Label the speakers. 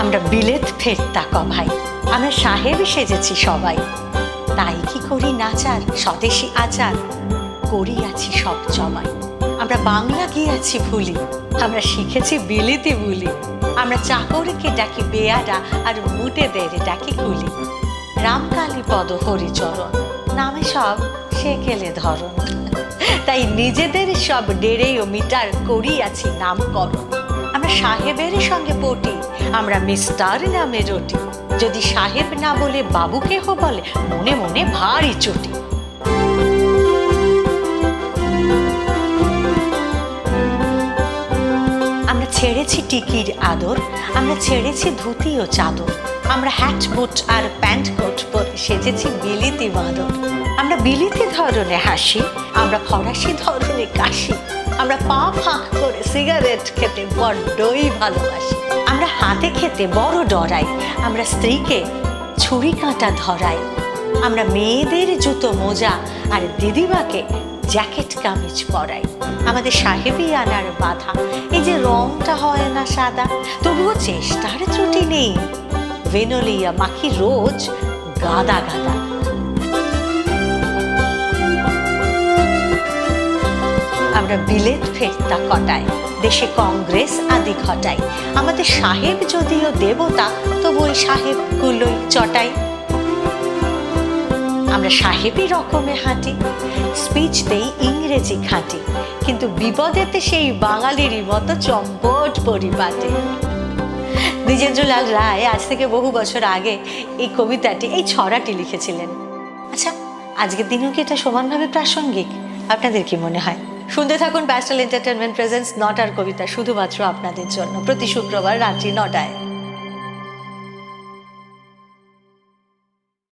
Speaker 1: আমরা বিলেত ফেরতা ভাই আমরা সাহেব সেজেছি সবাই। তাই কি করি নাচার, স্বদেশি আচার? করি আছি সব জমাই আমরা বাংলা গিয়েছি ভুলি, আমরা শিখেছি বিলিতি বুলি। আমরা চাকরকে ডাকি বেয়ারা আর মুটেদের ডাকি কুলি। রামকালী পদ হরিচরণ নামে সব সে গেলে ধরন তাই নিজেদের সব ডেরে ও মিটার করিয়াছি নামকরণ। সাহেবের সঙ্গে পটি, আমরা মিস্টার নামে রটি যদি সাহেব না বলে বাবুকে হো বলে, মনে মনে ভারী চটি। আমরা ছেড়েছি টিকির আদর, আমরা ছেড়েছি ধুতি ও চাদর, আমরা হ্যাট বুট আর প্যান্ট কোট পরে সেজেছি বিলিতি বাঁদর। আমরা বিলিতি ধরনে হাসি, আমরা ফরাসি ধরনে কাশি। আমরা পা ফাঁক করে সিগারেট খেতে বড্ডই ভালোবাসি। আমরা হাতে খেতে বড় ডরাই, আমরা স্ত্রীকে ছুরি কাঁটা ধরাই। আমরা মেয়েদের জুতো মোজা আর দিদিমাকে জ্যাকেট কামিজ পরাই। আমাদের সাহেবি আনার বাধা, এই যে রংটা হয় না সাদা, তবুও চেষ্টার ত্রুটি নেই। ভেনোলিয়া মাখি রোজ গাদা গাদা। আমরা বিলেত ফেরতা কটাই, দেশে কংগ্রেস আদি ঘটাই। আমাদের সাহেব যদিও দেবতা, তবু ওই সাহেবগুলোই চটাই। আমরা সাহেবই রকমে হাঁটি, স্পিচ দেই ইংরেজি খাঁটি, কিন্তু বিপদেতে সেই বাঙালিরই মতো চম্পট পরিপাটে। দ্বিজেন্দ্রলাল রায় আজ থেকে বহু বছর আগে এই কবিতাটি, এই ছড়াটি লিখেছিলেন। আচ্ছা আজকের দিনেও কি এটা সমানভাবে প্রাসঙ্গিক? আপনাদের কি মনে হয়? শুনতে থাকুন ব্যাচেল এন্টারটেনমেন্ট প্রেজেন্স নটার কবিতা শুধুমাত্র আপনাদের জন্য। প্রতি শুক্রবার রাত্রি নটায়।